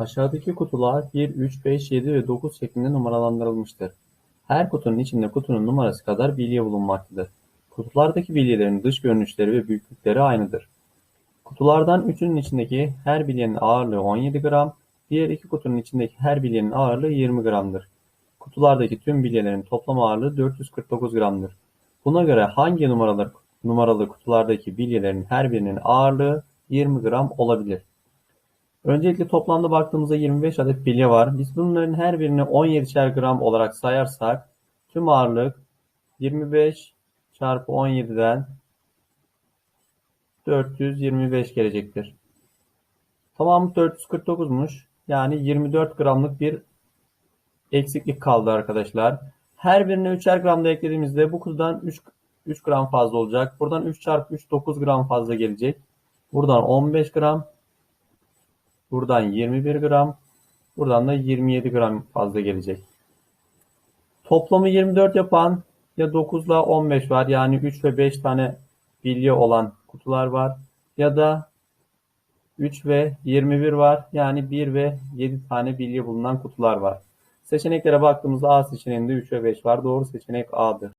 Aşağıdaki kutular 1, 3, 5, 7 ve 9 şeklinde numaralandırılmıştır. Her kutunun içinde kutunun numarası kadar bilye bulunmaktadır. Kutulardaki bilyelerin dış görünüşleri ve büyüklükleri aynıdır. Kutulardan üçünün içindeki her bilyenin ağırlığı 17 gram, diğer iki kutunun içindeki her bilyenin ağırlığı 20 gramdır. Kutulardaki tüm bilyelerin toplam ağırlığı 449 gramdır. Buna göre hangi numaralı, numaralı kutulardaki bilyelerin her birinin ağırlığı 20 gram olabilir? Öncelikle toplamda baktığımızda 25 adet bilye var. Biz bunların her birini 17'şer gram olarak sayarsak tüm ağırlık 25 çarpı 17'den 425 gelecektir. Tamamı 449'muş. Yani 24 gramlık bir eksiklik kaldı arkadaşlar. Her birine 3'er gram da eklediğimizde bu kutudan 3, 3 gram fazla olacak. Buradan 3 çarpı 3 9 gram fazla gelecek. Buradan 15 gram. Buradan 21 gram. Buradan da 27 gram fazla gelecek. Toplamı 24 yapan ya 9 ile 15 var. Yani 3 ve 5 tane bilye olan kutular var. Ya da 3 ve 21 var. Yani 1 ve 7 tane bilye bulunan kutular var. Seçeneklere baktığımızda A seçeneğinde 3 ve 5 var. Doğru seçenek A'dır.